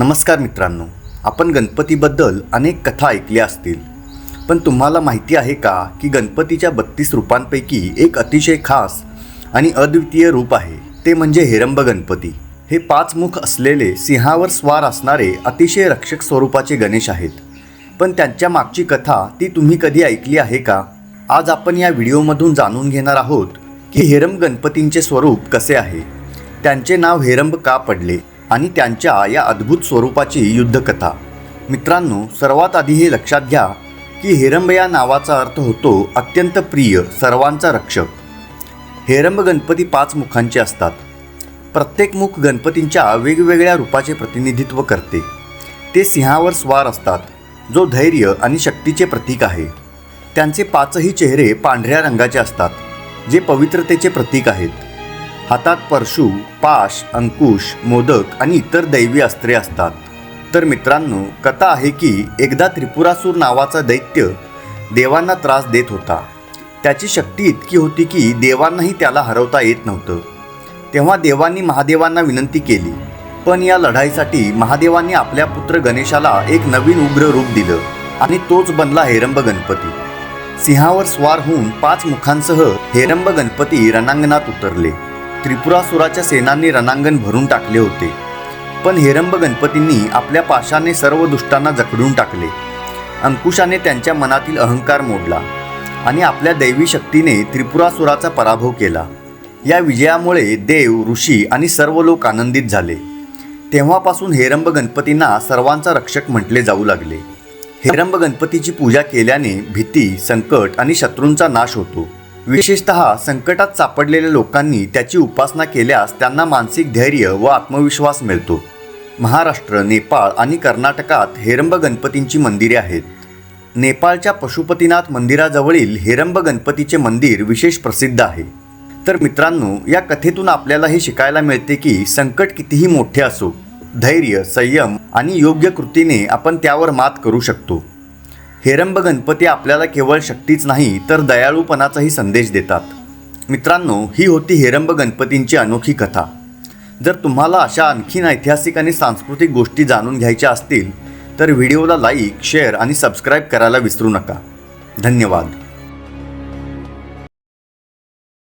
नमस्कार मित्रांनो आपण गणपतीबद्दल अनेक कथा ऐकल्या असतील पण तुम्हाला माहिती आहे का की गणपतीच्या बत्तीस रूपांपैकी एक अतिशय खास आणि अद्वितीय रूप आहे ते म्हणजे हेरंब गणपती. हे पाच मुख असलेले सिंहावर स्वार असणारे अतिशय रक्षक स्वरूपाचे गणेश आहेत. पण त्यांच्या मागची कथा ती तुम्ही कधी ऐकली आहे का? आज आपण या व्हिडिओमधून जाणून घेणार आहोत की हेरंब गणपतींचे स्वरूप कसे आहे. त्यांचे नाव हेरंब का पडले? आणि त्यांच्या या अद्भुत स्वरूपाची युद्धकथा. मित्रांनो सर्वात आधी हे लक्षात घ्या की हेरंब या नावाचा अर्थ होतो अत्यंत प्रिय सर्वांचा रक्षक. हेरंब गणपती पाच मुखांचे असतात. प्रत्येक मुख गणपतींच्या वेगवेगळ्या रूपाचे प्रतिनिधित्व करते. ते सिंहावर स्वार असतात जो धैर्य आणि शक्तीचे प्रतीक आहे. त्यांचे पाचही चेहरे पांढऱ्या रंगाचे असतात जे पवित्रतेचे प्रतीक आहेत. हातात परशु पाश अंकुश मोदक आणि इतर दैवी अस्त्रे असतात. तर मित्रांनो कथा आहे की एकदा त्रिपुरासूर नावाचा दैत्य देवांना त्रास देत होता. त्याची शक्ती इतकी होती की देवांनाही त्याला हरवता येत नव्हतं. तेव्हा देवांनी महादेवांना विनंती केली. पण या लढाईसाठी महादेवांनी आपल्या पुत्र गणेशाला एक नवीन उग्र रूप दिलं आणि तोच बनला हेरंब गणपती. सिंहावर स्वार होऊन पाच मुखांसह हेरंब गणपती रणांगणात उतरले. त्रिपुरासुराच्या सेनांनी रणांगण भरून टाकले होते. पण हेरंब गणपतींनी आपल्या पाशाने सर्व दुष्टांना जखडून टाकले. अंकुशाने त्यांच्या मनातील अहंकार मोडला आणि आपल्या दैवी शक्तीने त्रिपुरासुराचा पराभव केला. या विजयामुळे देव ऋषी आणि सर्व लोक आनंदित झाले. तेव्हापासून हेरंब गणपतींना सर्वांचा रक्षक म्हटले जाऊ लागले. हेरंब गणपतीची पूजा केल्याने भीती संकट आणि शत्रूंचा नाश होतो. विशेषत संकटात सापडलेल्या लोकांनी त्याची उपासना केल्यास त्यांना मानसिक धैर्य व आत्मविश्वास मिळतो. महाराष्ट्र नेपाळ आणि कर्नाटकात हेरंब गणपतींची मंदिरे आहेत. नेपाळच्या पशुपतीनाथ मंदिराजवळील हेरंब गणपतीचे मंदिर विशेष प्रसिद्ध आहे. तर मित्रांनो या कथेतून आपल्याला हे शिकायला मिळते की संकट कितीही मोठे असो धैर्य संयम आणि योग्य कृतीने आपण त्यावर मात करू शकतो. हेरंब गणपती आपल्याला केवळ शक्तीच नाही तर दयाळूपणाचाही संदेश देतात. मित्रांनो ही होती हेरंब गणपतींची अनोखी कथा. जर तुम्हाला अशा आणखीन ऐतिहासिक आणि सांस्कृतिक गोष्टी जाणून घ्यायच्या असतील तर व्हिडिओला लाईक शेअर आणि सबस्क्राईब करायला विसरू नका. धन्यवाद.